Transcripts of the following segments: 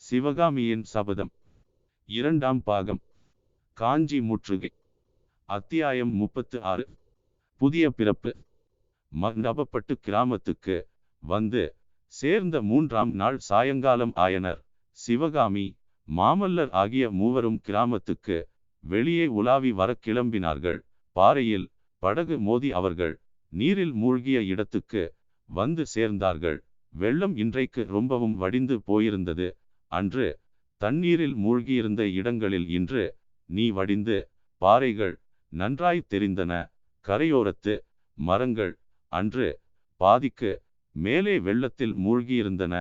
சிவகாமியின் சபதம். இரண்டாம் பாகம். காஞ்சி முற்றுகை. அத்தியாயம் முப்பத்து ஆறு புதிய பிறப்பு. மண்டபப்பட்டு கிராமத்துக்கு வந்து சேர்ந்த மூன்றாம் நாள் சாயங்காலம் ஆயனர். சிவகாமி மாமல்லர் ஆகிய மூவரும் கிராமத்துக்கு வெளியே உலாவி வர கிளம்பினார்கள். பாறையில் படகு மோதி அவர்கள் நீரில் மூழ்கிய இடத்துக்கு வந்து சேர்ந்தார்கள். வெள்ளம் இன்றைக்கு ரொம்பவும் வடிந்து போயிருந்தது. அன்று தண்ணீரில் மூழ்கியிருந்த இடங்களில் இன்று நீ வடிந்து பாறைகள் நன்றாய் தெரிந்தன. கரையோரத்து மரங்கள் அன்று பாதிக்கு மேலே வெள்ளத்தில் மூழ்கியிருந்தன.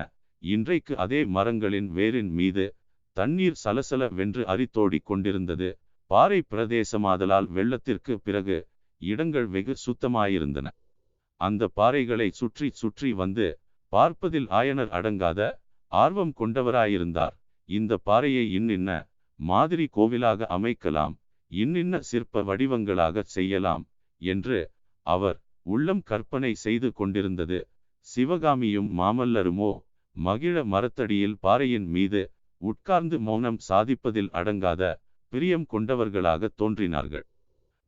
இன்றைக்கு அதே மரங்களின் வேரின் மீது தண்ணீர் சலசல வென்று அரித்தோடி கொண்டிருந்தது. பாறை பிரதேசமாதலால் வெள்ளத்திற்கு பிறகு இடங்கள் வெகு சுத்தமாயிருந்தன. அந்த பாறைகளை சுற்றி சுற்றி வந்து பார்ப்பதில் ஆயனர் அடங்காத ஆர்வம் கொண்டவராயிருந்தார். இந்த பாறையை இன்னின்ன மாதிரி கோவிலாக அமைக்கலாம் இன்னின்ன சிற்ப வடிவங்களாக செய்யலாம் என்று அவர் உள்ளம் கற்பனை செய்து கொண்டிருந்தது. சிவகாமியும் மாமல்லருமோ மகிழ மரத்தடியில் பாறையின் மீது உட்கார்ந்து மௌனம் சாதிப்பதில் அடங்காத பிரியம் கொண்டவர்களாக தோன்றினார்கள்.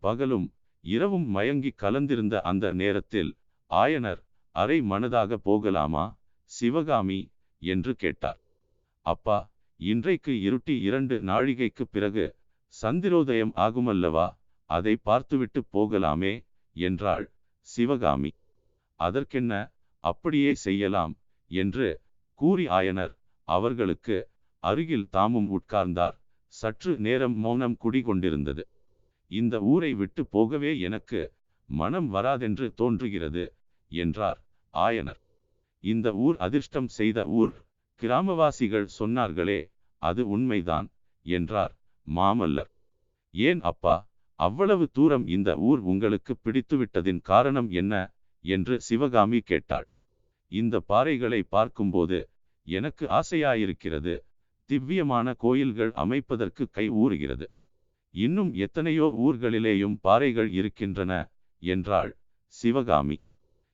பகலும் இரவும் மயங்கி கலந்திருந்த அந்த நேரத்தில் ஆயனர் அரை மனதாக போகலாமா? சிவகாமி என்று கேட்டார். அப்பா இன்றைக்கு இருட்டி இரண்டு நாழிகைக்கு பிறகு சந்திரோதயம் ஆகுமல்லவா? அதை பார்த்துவிட்டு போகலாமே என்றாள் சிவகாமி. அதற்கென்ன? அப்படியே செய்யலாம் என்று கூறி ஆயனர் அவர்களுக்கு அருகில் தாமும் உட்கார்ந்தார். சற்று நேரம் மௌனம் குடிகொண்டிருந்தது. இந்த ஊரை விட்டு போகவே எனக்கு மனம் வராதென்று தோன்றுகிறது என்றார் ஆயனர். இந்த ஊர் அதிர்ஷ்டம் செய்த ஊர். கிராமவாசிகள் சொன்னார்களே அது உண்மைதான் என்றார் மாமல்லர். ஏன் அப்பா அவ்வளவு தூரம் இந்த ஊர் உங்களுக்கு பிடித்துவிட்டதின் காரணம் என்ன என்று சிவகாமி கேட்டாள். இந்த பாறைகளை பார்க்கும்போது எனக்கு ஆசையாயிருக்கிறது திவ்யமான கோயில்கள் அமைப்பதற்கு கை ஊறுகிறது. இன்னும் எத்தனையோ ஊர்களிலேயும் பாறைகள் இருக்கின்றன என்றாள் சிவகாமி.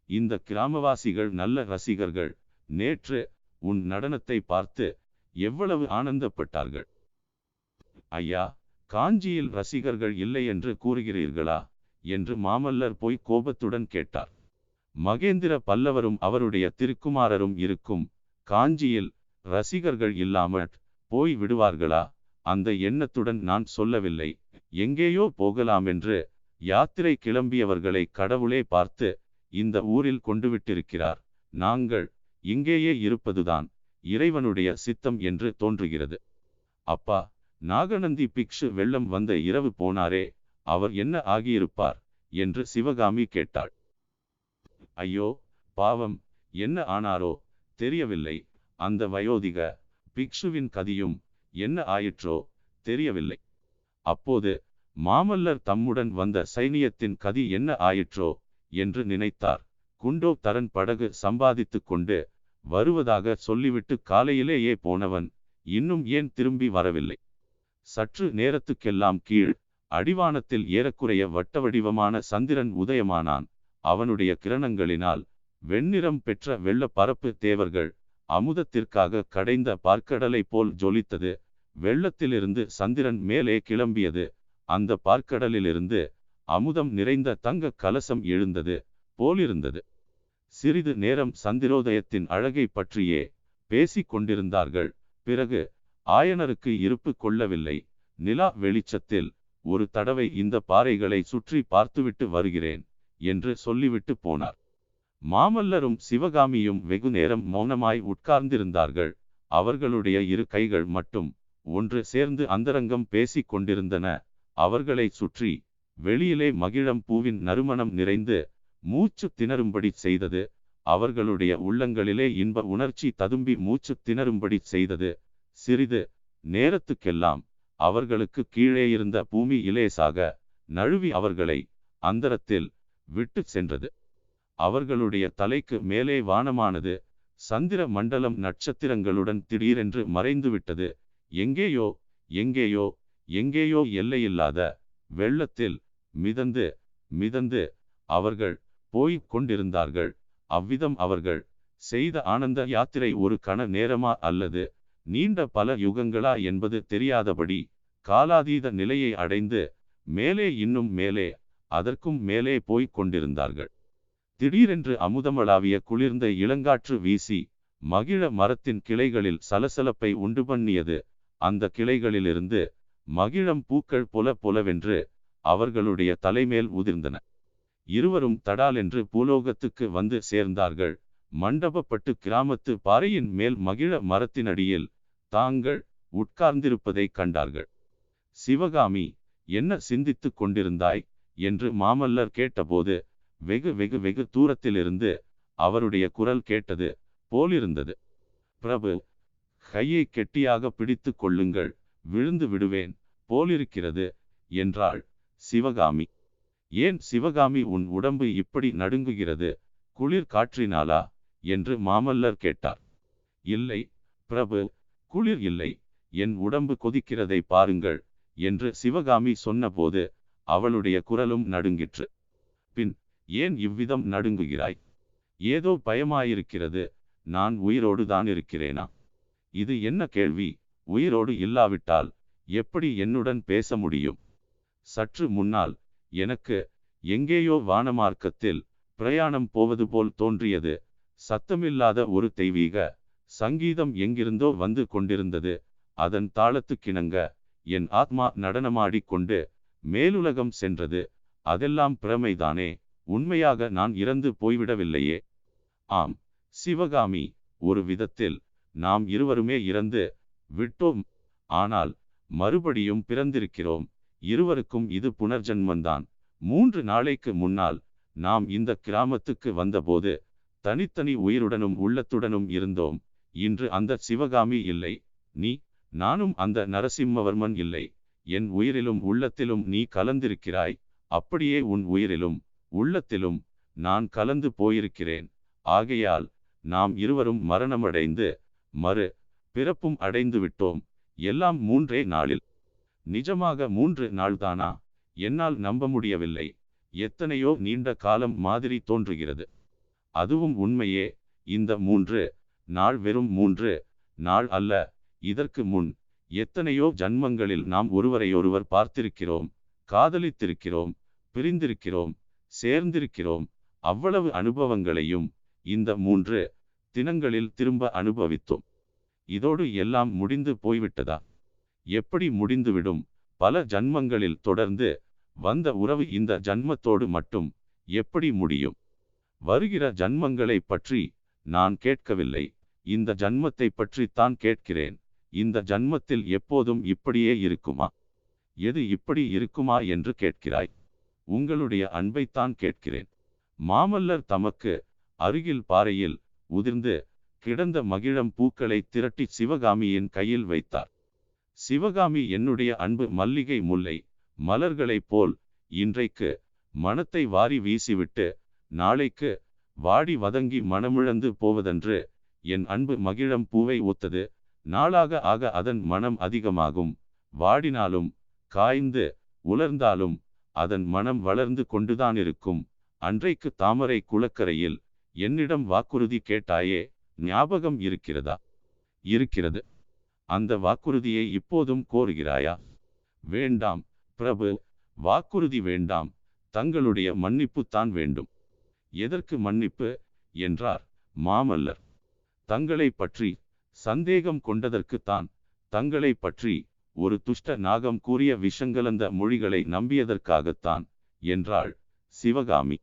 இந்த கிராமவாசிகள் நல்ல ரசிகர்கள். நேற்று உன் நடனத்தை பார்த்து எவ்வளவு ஆனந்தப்பட்டார்கள். ஐயா காஞ்சியில் ரசிகர்கள் இல்லை என்று கூறுகிறீர்களா? என்று மாமல்லர் போய் கோபத்துடன் கேட்டார். மகேந்திர பல்லவரும் அவருடைய திருக்குமாரரும் இருக்கும் காஞ்சியில் ரசிகர்கள் இல்லாமல் போய் விடுவார்களா? அந்த எண்ணத்துடன் நான் சொல்லவில்லை. எங்கேயோ போகலாம் என்று யாத்திரை கிளம்பியவர்களை கடவுளே பார்த்து இந்த ஊரில் கொண்டு விட்டிருக்கிறார் நாங்கள் இங்கேயே இருப்பதுதான் இறைவனுடைய சித்தம் என்று தோன்றுகிறது. அப்பா நாகநந்தி பிக்ஷு வெள்ளம் வந்த இரவு போனாரே அவர் என்ன ஆகியிருப்பார்? என்று சிவகாமி கேட்டாள். ஐயோ பாவம் என்ன ஆனாரோ தெரியவில்லை. அந்த வயோதிக பிக்ஷுவின் கதியும் என்ன ஆயிற்றோ தெரியவில்லை. அப்போது மாமல்லர் தம்முடன் வந்த சைனியத்தின் கதி என்ன ஆயிற்றோ என்று நினைத்தார். குண்டோ தரன் படகு சம்பாதித்து கொண்டு வருவதாக சொல்லிவிட்டு காலையிலேயே போனவன் இன்னும் ஏன் திரும்பி வரவில்லை? சற்று நேரத்துக்கெல்லாம் கீழ் அடிவானத்தில் ஏறக்குறைய வட்ட வடிவமான சந்திரன் உதயமானான். அவனுடைய கிரணங்களினால் வெண்ணிறம் பெற்ற வெள்ள பரப்பு தேவர்கள் அமுதத்திற்காக கடைந்த பார்க்கடலை போல் ஜொலித்தது. வெள்ளத்திலிருந்து சந்திரன் மேலே கிளம்பியது. அந்த பார்க்கடலிலிருந்து அமுதம் நிறைந்த தங்க கலசம் எழுந்தது போலிருந்தது. சிறிது நேரம் சந்திரோதயத்தின் அழகை பற்றியே பேசிக் கொண்டிருந்தார்கள். பிறகு ஆயனருக்கு இருப்பு கொள்ளவில்லை. நிலா வெளிச்சத்தில் ஒரு தடவை இந்த பாறைகளை சுற்றி பார்த்துவிட்டு வருகிறேன் என்று சொல்லிவிட்டு போனார். மாமல்லரும் சிவகாமியும் வெகு நேரம் மௌனமாய் உட்கார்ந்திருந்தார்கள். அவர்களுடைய இரு கைகள் மட்டும் ஒன்று சேர்ந்து அந்தரங்கம் பேசிக் கொண்டிருந்தன. அவர்களை சுற்றி வெளியிலே மகிழம் பூவின் நறுமணம் நிறைந்து மூச்சு திணறும்படி செய்தது. அவர்களுடைய உள்ளங்களிலே இன்ப உணர்ச்சி ததும்பி மூச்சு திணறும்படி செய்தது. சிறிது நேரத்துக்கெல்லாம் அவர்களுக்கு கீழே இருந்த பூமி இலேசாக நழுவி அவர்களை அந்தரத்தில் விட்டு சென்றது. அவர்களுடைய தலைக்கு மேலே வானமானது சந்திர மண்டலம் நட்சத்திரங்களுடன் திடீரென்று மறைந்துவிட்டது எங்கேயோ எங்கேயோ எங்கேயோ எல்லையில்லாத வெள்ளத்தில் மிதந்து மிதந்து அவர்கள் போய்க் கொண்டிருந்தார்கள். அவ்விதம் அவர்கள் செய்த ஆனந்த யாத்திரை ஒரு கண நேரமா அல்லது நீண்ட பல யுகங்களா என்பது தெரியாதபடி காலாதீத நிலையை அடைந்து மேலே இன்னும் மேலே அதற்கும் மேலே போய்க் கொண்டிருந்தார்கள். திடீரென்று அமுதமளாவிய குளிர்ந்த இளங்காற்று வீசி மகிழ மரத்தின் கிளைகளில் சலசலப்பை உண்டு பண்ணியது. அந்த கிளைகளிலிருந்து மகிழம் பூக்கள் புல பொலவென்று அவர்களுடைய தலைமேல் உதிர்ந்தன. இருவரும் தடாலென்று பூலோகத்துக்கு வந்து சேர்ந்தார்கள். மண்டபப்பட்டு கிராமத்து பாறையின் மேல் மகிழ மரத்தினடியில் தாங்கள் உட்கார்ந்திருப்பதைக் கண்டார்கள். சிவகாமி என்ன சிந்தித்துக் கொண்டிருந்தாய்? என்று மாமல்லர் கேட்டபோது வெகு வெகு வெகு தூரத்திலிருந்து அவருடைய குரல் கேட்டது போலிருந்தது. பிரபு கையை கெட்டியாக பிடித்து கொள்ளுங்கள். விழுந்து விடுவேன். போலிருக்கிறது என்றாள். சிவகாமி. ஏன் சிவகாமி உன் உடம்பு இப்படி நடுங்குகிறது? குளிர் காற்றினாலா? என்று மாமல்லர் கேட்டார். இல்லை பிரபு குளிர் இல்லை. என் உடம்பு கொதிக்கிறதை பாருங்கள் என்று சிவகாமி சொன்னபோது அவளுடைய குரலும் நடுங்கிற்று. பின் ஏன் இவ்விதம் நடுங்குகிறாய்? ஏதோ பயமாயிருக்கிறது. நான் உயிரோடு தான் இருக்கிறேனா? இது என்ன கேள்வி? உயிரோடு இல்லாவிட்டால் எப்படி என்னுடன் பேச முடியும்? சற்று முன்னால் எனக்கு எங்கேயோ வானமார்க்கத்தில் பிரயாணம் போவது போல் தோன்றியது. சத்தமில்லாத ஒரு தெய்வீக சங்கீதம் எங்கிருந்தோ வந்து கொண்டிருந்தது. அதன் தாளத்துக்கிணங்க என் ஆத்மா நடனமாடிக் கொண்டு மேலுலகம் சென்றது. அதெல்லாம் பிரமைதானே. உண்மையாக நான் இறந்து போய்விடவில்லையே. ஆம் சிவகாமி. ஒரு விதத்தில் நாம் இருவருமே இறந்து விட்டோம். ஆனால் மறுபடியும் பிறந்திருக்கிறோம். இருவருக்கும் இது புனர்ஜன்மந்தான். மூன்று நாளைக்கு முன்னால் நாம் இந்த கிராமத்துக்கு வந்தபோது தனித்தனி உயிருடனும் உள்ளத்துடனும் இருந்தோம். இன்று அந்த சிவகாமி இல்லை. நீ நானும் அந்த நரசிம்மவர்மன் இல்லை. என் உயிரிலும் உள்ளத்திலும் நீ கலந்திருக்கிறாய். அப்படியே உன் உயிரிலும் உள்ளத்திலும் நான் கலந்து போயிருக்கிறேன். ஆகையால் நாம் இருவரும் மரணமடைந்து மறு பிறப்பும் அடைந்து விட்டோம் எல்லாம் மூன்றே நாளில். நிஜமாக மூன்று நாள்தானா? என்னால் நம்ப முடியவில்லை. எத்தனையோ நீண்ட காலம் மாதிரி தோன்றுகிறது. அதுவும் உண்மையே. இந்த மூன்று நாள் வெறும் மூன்று நாள் அல்ல. இதற்கு முன் எத்தனையோ ஜன்மங்களில் நாம் ஒருவரையொருவர் பார்த்திருக்கிறோம் காதலித்திருக்கிறோம் பிரிந்திருக்கிறோம் சேர்ந்திருக்கிறோம். அவ்வளவு அனுபவங்களையும் இந்த மூன்று தினங்களில் திரும்ப அனுபவித்தோம். இதோடு எல்லாம் முடிந்து போய்விட்டதா? எப்படி முடிந்துவிடும்? பல ஜன்மங்களில் தொடர்ந்து வந்த உறவு இந்த ஜன்மத்தோடு மட்டும் எப்படி முடியும்? வருகிற ஜன்மங்களை பற்றி நான் கேட்கவில்லை. இந்த ஜன்மத்தை பற்றித்தான் கேட்கிறேன். இந்த ஜன்மத்தில் எப்போதும் இப்படியே இருக்குமா? எது இப்படி இருக்குமா என்று கேட்கிறாய். உங்களுடைய அன்பைத்தான் கேட்கிறேன். மாமல்லர் தமக்கு அருகில் பாறையில் உதிர்ந்து கிடந்த மகிழம் பூக்களை திரட்டி சிவகாமியின் கையில் வைத்தார். சிவகாமி என்னுடைய அன்பு மல்லிகை முல்லை மலர்களைப் போல் இன்றைக்கு மனத்தை வாரி வீசிவிட்டு நாளைக்கு வாடி வதங்கி மனமிழந்து போவதன்று என் அன்பு மகிழம் பூவை ஒத்தது நாளாக ஆக அதன் மனம் அதிகமாகும். வாடினாலும் காய்ந்து உலர்ந்தாலும் அதன் மனம் வளர்ந்து கொண்டுதான் இருக்கும். அன்றைக்கு தாமரை குளக்கரையில் என்னிடம் வாக்குறுதி கேட்டாயே ஞாபகம் இருக்கிறதா? இருக்கிறது. அந்த வாக்குறுதியை இப்போதும் கோருகிறாயா? வேண்டாம் பிரபு வாக்குறுதி வேண்டாம். தங்களுடைய மன்னிப்பு தான் வேண்டும். எதற்கு மன்னிப்பு? என்றார் மாமல்லர். தங்களை பற்றி சந்தேகம் கொண்டதற்குத்தான் தங்களை பற்றி ஒரு துஷ்ட நாகம் கூறிய விஷங்கலந்த மொழிகளை நம்பியதற்காகத்தான் என்றாள் சிவகாமி.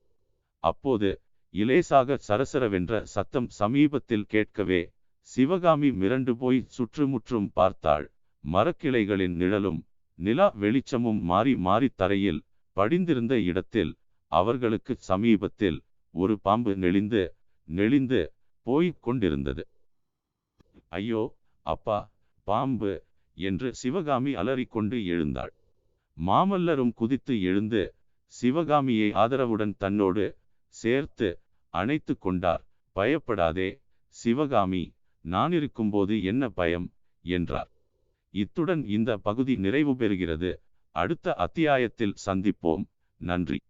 அப்போது இலேசாக சரசரவென்ற சத்தம் சமீபத்தில் கேட்கவே சிவகாமி மிரண்டு போய் சுற்றுமுற்றும் பார்த்தாள். மரக்கிளைகளின் நிழலும் நிலா வெளிச்சமும் மாறி மாறி தரையில் படிந்திருந்த இடத்தில் அவர்களுக்கு சமீபத்தில் ஒரு பாம்பு நெளிந்து நெளிந்து போய்க் கொண்டிருந்தது. ஐயோ அப்பா பாம்பு என்று சிவகாமி அலறிக்கொண்டு எழுந்தாள். மாமல்லரும் குதித்து எழுந்து சிவகாமியை ஆதரவுடன் தன்னோடு சேர்த்து அணைத்து கொண்டார். பயப்படாதே சிவகாமி நான் இருக்கும்போது என்ன பயம்? என்றார். இத்துடன் இந்த பகுதி நிறைவு பெறுகிறது. அடுத்த அத்தியாயத்தில் சந்திப்போம். நன்றி.